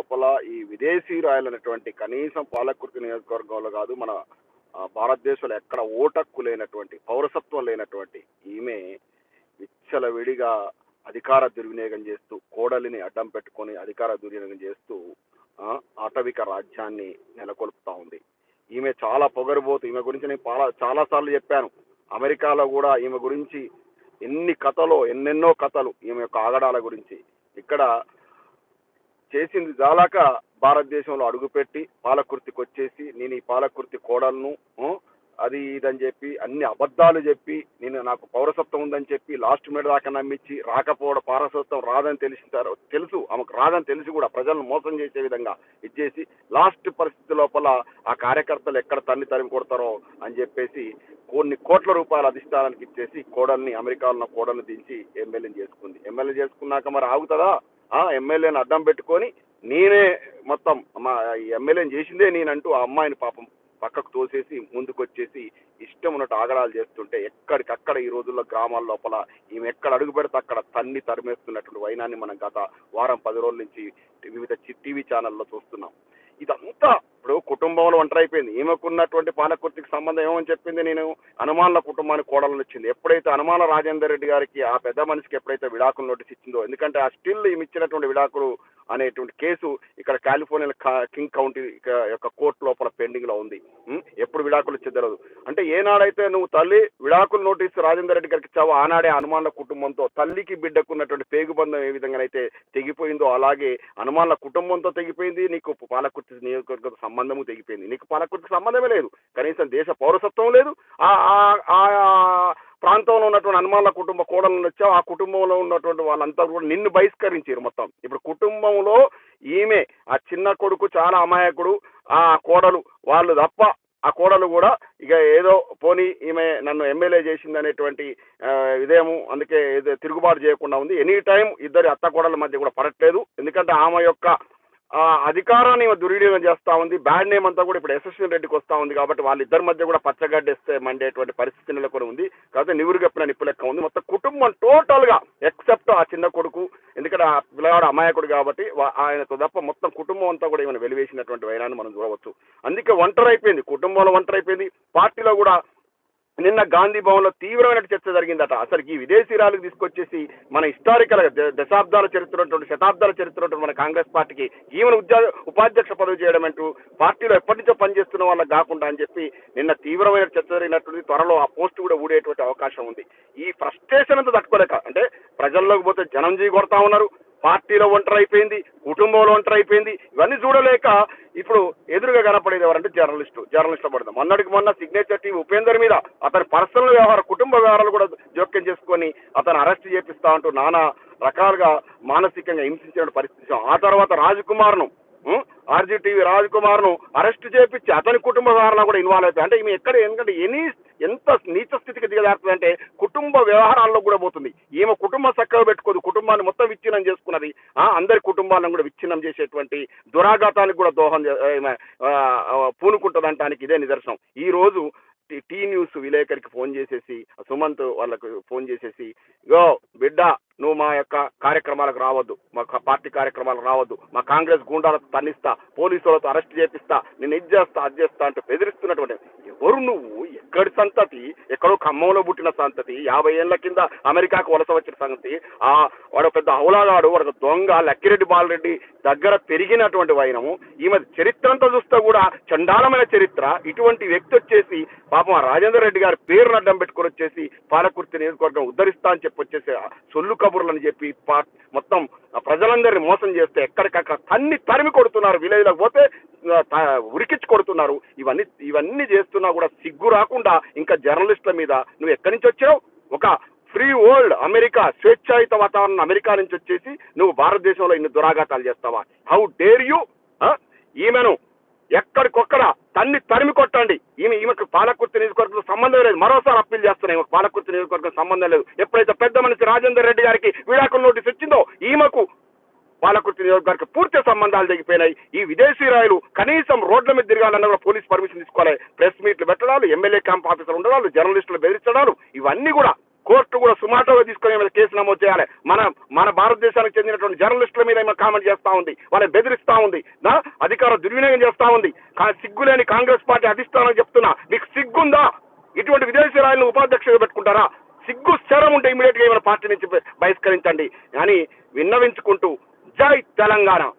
లోపల ఈ విదేశీ రాయలైనటువంటి కనీసం పాలకుర్తి నియోజకవర్గంలో కాదు మన భారతదేశంలో ఎక్కడ ఓటక్కు లేనటువంటి పౌరసత్వం లేనటువంటి ఈమె విచ్చలవిడిగా అధికార దుర్వినియోగం చేస్తూ కోడలిని అడ్డం పెట్టుకొని అధికార దుర్వినియోగం చేస్తూ ఆటవిక రాజ్యాన్ని నెలకొల్పుతా ఉంది. ఈమె చాలా పొగరుబోతు ఈమె గురించి నేను చాలా చాలాసార్లు చెప్పాను. అమెరికాలో కూడా ఈమె గురించి ఎన్ని కథలో ఎన్నెన్నో కథలు ఈమె యొక్క ఆగడాల గురించి. ఇక్కడ చేసింది చాలాక భారతదేశంలో అడుగుపెట్టి పాలకుర్తికి వచ్చేసి నేను ఈ పాలకుర్తి కోడలను అది ఇదని చెప్పి అన్ని అబద్ధాలు చెప్పి నేను నాకు పౌరసత్వం ఉందని చెప్పి లాస్ట్ మీద దాకా నమ్మించి రాకపోవడం పౌరసత్వం రాదని తెలిసిన తెలుసు ఆమెకు రాదని తెలిసి కూడా ప్రజలను మోసం చేసే విధంగా ఇచ్చేసి లాస్ట్ పరిస్థితి లోపల ఆ కార్యకర్తలు ఎక్కడ తన్ని తరిమి కొడతారో అని చెప్పేసి కొన్ని కోట్ల రూపాయల అధిష్టానానికి ఇచ్చేసి కోడల్ని అమెరికాలో కోడల్ని దించి ఎమ్మెల్యే చేసుకుంది. ఎమ్మెల్యే చేసుకున్నాక మరి ఆగుతుందా? ఆ ఎమ్మెల్యేని అడ్డం పెట్టుకొని నేనే మొత్తం మా ఎమ్మెల్యేని చేసిందే నేనంటూ ఆ అమ్మాయిని పాపం పక్కకు తోసేసి ముందుకు వచ్చేసి ఇష్టం ఉన్నట్టు ఆగడాలు చేస్తుంటే ఎక్కడికక్కడ ఈ రోజుల్లో గ్రామాల లోపల ఈమె ఎక్కడ అడుగు పెడితే అక్కడ తన్ని తరిమేస్తున్నటువంటి వైనాన్ని మనం గత వారం పది రోజుల నుంచి వివిధ టీవీ ఛానల్లో చూస్తున్నాం. ఇదంతా ఇప్పుడు కుటుంబంలో ఒంటరి అయిపోయింది ఈమెకున్నటువంటి పాలకుర్తికి సంబంధం ఏమని చెప్పింది నేను? అనుమానుల కుటుంబానికి కోడలను వచ్చింది ఎప్పుడైతే అనుమాన రాజేందర్ రెడ్డి గారికి ఆ పెద్ద మనిషికి ఎప్పుడైతే విడాకులు నోటీస్ ఇచ్చిందో ఎందుకంటే ఆ స్టిల్ ఈమె ఇచ్చినటువంటి విడాకులు అనేటువంటి కేసు ఇక్కడ కాలిఫోర్నియా కా- కింగ్ కౌంటీ యొక్క కోర్టు లోపల పెండింగ్లో ఉంది. ఎప్పుడు విడాకులు ఇచ్చేది అంటే ఏనాడైతే నువ్వు తల్లి విడాకులు నోటీసు రాజేందర్ రెడ్డి గారికి ఇచ్చావో ఆనాడే అనుమానుల కుటుంబంతో తల్లికి బిడ్డకున్నటువంటి పేగుబంధం ఏ విధంగానైతే తెగిపోయిందో అలాగే అనుమానుల కుటుంబంతో తెగిపోయింది నీకు పాలకుర్తి నియోజకవర్గ సంబంధము తెగిపోయింది. నీకు పాలకుర్తికి సంబంధమే లేదు. కనీసం దేశ పౌరసత్వం లేదు. ఆ ఆ- ఆ ప్రాంతంలో ఉన్నటువంటి హనుమాన్ల కుటుంబ కోడలను వచ్చావు ఆ కుటుంబంలో ఉన్నటువంటి వాళ్ళంతా కూడా నిన్ను బహిష్కరించారు మొత్తం. ఇప్పుడు కుటుంబంలో ఈమె ఆ చిన్న కొడుకు చాలా అమాయకుడు ఆ కోడలు వాళ్ళు తప్ప ఆ కోడలు కూడా ఇక ఏదో పోనీ ఈమె నన్ను ఎమ్మెల్యే చేసింది అనేటువంటి ఇదేమో అందుకే ఏదో తిరుగుబాటు చేయకుండా ఉంది. ఎనీ టైం ఇద్దరి అత్త కోడల మధ్య కూడా పడట్లేదు. ఎందుకంటే ఆమె యొక్క అధికారాన్ని దుర్వినియోగం చేస్తా ఉంది. బ్యాడ్ నేమ్ అంతా కూడా ఇప్పుడు ఎస్ఎస్ఎన్ రెడ్డికి వస్తా ఉంది కాబట్టి వాళ్ళిద్దరి మధ్య కూడా పచ్చగడ్డేస్తే మండేటువంటి పరిస్థితి నెలకొని ఉంది. కాబట్టి నివురుగప్పిన నిప్పు లెక్క ఉంది. మొత్తం కుటుంబం టోటల్గా ఎక్సెప్ట్ ఆ చిన్న కొడుకు ఎందుకంటే ఆ పిల్లవాడు అమాయకుడు కాబట్టి ఆయనతో తప్ప మొత్తం కుటుంబం అంతా కూడా ఈమెను వెలివేసినటువంటి వైరాన్ని మనం చూడవచ్చు. అందుకే ఒంటరి అయిపోయింది. కుటుంబంలో ఒంటరి అయిపోయింది. పార్టీలో కూడా నిన్న గాంధీ భవన్లో తీవ్రమైన చర్చ జరిగిందట. అసలు ఈ విదేశీరాలకు తీసుకొచ్చేసి మన హిస్టారికల్ దశాబ్దాల చరిత్ర ఉన్నటువంటి శతాబ్దాల చరిత్ర మన కాంగ్రెస్ పార్టీకి ఈవెన్ ఉద్యా ఉపాధ్యక్ష పదవి చేయడం అంటూ పార్టీలో ఎప్పటి నుంచో పనిచేస్తున్న వాళ్ళకి కాకుండా అని చెప్పి నిన్న తీవ్రమైన చర్చ జరిగినటువంటి త్వరలో ఆ పోస్ట్ కూడా ఊడేటువంటి అవకాశం ఉంది. ఈ ఫ్రస్ట్రేషన్ అంతా తట్టుకోలేక అంటే ప్రజల్లోకి పోతే జనం జీ కొడతా ఉన్నారు. పార్టీలో ఒంటరి అయిపోయింది కుటుంబంలో ఒంటరి అయిపోయింది ఇవన్నీ చూడలేక ఇప్పుడు ఎదురుగా కనపడేది ఎవరంటే జర్నలిస్టు జర్నలిస్ట్ పడదాం మొన్నటికి మొన్న సిగ్నేచర్ టీవీ ఉపేందర్ మీద అతని పర్సనల్ వ్యవహార కుటుంబ వ్యవహారాలు కూడా జోక్యం చేసుకొని అతను అరెస్ట్ చేపిస్తా అంటూ నానా రకాలుగా మానసికంగా హింసించిన పరిస్థితి ఆ తర్వాత రాజకుమార్ను ఆర్జీటీవీ రాజ్ కుమార్ను అరెస్ట్ చేపించి అతని కుటుంబ వ్యవహారాలు కూడా ఇన్వాల్వ్ అవుతాయి అంటే ఈమె ఎక్కడ ఎందుకంటే ఎనీ ఎంత నీచ స్థితికి దిగజారుతుంది అంటే కుటుంబ వ్యవహారాల్లో కూడా పోతుంది. ఈమె కుటుంబం చక్కగా పెట్టుకోదు. కుటుంబాన్ని మొత్తం విచ్ఛిన్నం చేసుకున్నది అందరి కుటుంబాలను కూడా విచ్ఛిన్నం చేసేటువంటి దురాఘాతానికి కూడా దోహం చే- ఈమె, ఇదే నిదర్శనం. ఈ రోజు టీ- టీ న్యూస్ విలేకరికి ఫోన్ చేసేసి సుమంత్ వాళ్ళకు ఫోన్ చేసేసి గో బిడ్డ నువ్వు మా యొక్క కార్యక్రమాలకు రావద్దు. మా పార్టీ కార్యక్రమాలకు రావద్దు. మా కాంగ్రెస్ గూండాలతో తన్నిస్తా పోలీసులతో అరెస్ట్ చేపిస్తా నేను ఇది చేస్తా అది చేస్తా అంటూ బెదిరిస్తున్నటువంటి ఎవరు నువ్వు? ఎక్కడి సంతతి? ఎక్కడో ఖమ్మంలో పుట్టిన సంతతి? యాభై ఏళ్ళ కింద అమెరికాకు వలస వచ్చిన సంగతి? ఆ వాడు పెద్ద హౌలాగాడు వాడు దొంగ లక్కిరెడ్డి బాలరెడ్డి దగ్గర పెరిగినటువంటి వైనము. ఈమె చరిత్ర అంతా చూస్తే కూడా చండాలమైన చరిత్ర. ఇటువంటి వ్యక్తి వచ్చేసి పాపం రాజేంద్ర రాజేందర్ రెడ్డి గారి పేరును అడ్డం పెట్టుకుని వచ్చేసి పాలకుర్తి నియోజకవర్గం ఉద్ధరిస్తా అని చెప్పి వచ్చేసి సొల్లు కబుర్లు అని చెప్పి మొత్తం ప్రజలందరినీ మోసం చేస్తే ఎక్కడికక్కడ తన్ని తరిమి కొడుతున్నారు విలేజ్లకు పోతే ఉరికిచ్చి కొడుతున్నారు. ఇవన్నీ ఇవన్నీ చేస్తున్నా కూడా సిగ్గు రాకుండా ఇంకా జర్నలిస్టుల మీద నువ్వు ఎక్కడి నుంచి వచ్చావు? ఒక ఫ్రీ వరల్డ్ అమెరికా స్వేచ్ఛాయుత వాతావరణం అమెరికా నుంచి వచ్చేసి నువ్వు భారతదేశంలో ఇన్ని దురాఘాతాలు చేస్తావా? హౌ డేర్ యూ ఈమెను ఎక్కడికొక్కడ తన్ని తరిమి కొట్టండి. ఈమె ఈమెకు పాలకుర్తి నియోజకవర్గం సంబంధం లేదు. మరోసారి అప్పీల్ చేస్తున్నాయి. ఈమెకు పాలకుర్తి నియోజకవర్గం సంబంధం లేదు. ఎప్పుడైతే పెద్ద మనిషి రాజేందర్ రెడ్డి గారికి విడాకుల నోటీస్ వచ్చిందో ఈమెకు పాలకుర్తి నియోజకవర్గం పూర్తి సంబంధాలు తెగిపోయినాయి. ఈ విదేశీ రాయలు కనీసం రోడ్ల మీద తిరగాలన్నా కూడా పోలీస్ పర్మిషన్ తీసుకోవాలి. ప్రెస్ మీట్లు పెట్టడాలు ఎమ్మెల్యే క్యాంప్ ఆఫీసర్ ఉండడాలు జర్నలిస్టులు బెదిరించడాలు ఇవన్నీ కూడా కోర్టు కూడా సుమాటోగా తీసుకొని మీద కేసు నమోదు చేయాలి. మన మన భారతదేశానికి చెందినటువంటి జర్నలిస్టుల మీద ఏమైనా కామెంట్ చేస్తా ఉంది. వాళ్ళని బెదిరిస్తా ఉంది. నా అధికార దుర్వినియోగం చేస్తా ఉంది. కా- సిగ్గులేని కాంగ్రెస్ పార్టీ అధిష్టానం చెప్తున్నా. మీకు సిగ్గుందా? ఇటువంటి విదేశీ రాయలను ఉపాధ్యక్షులు పెట్టుకుంటారా? సిగ్గు స్థిరం ఉంటే ఇమీడియట్గా ఏమైనా పార్టీ నుంచి బహిష్కరించండి. అని విన్నవించుకుంటూ జై తెలంగాణ.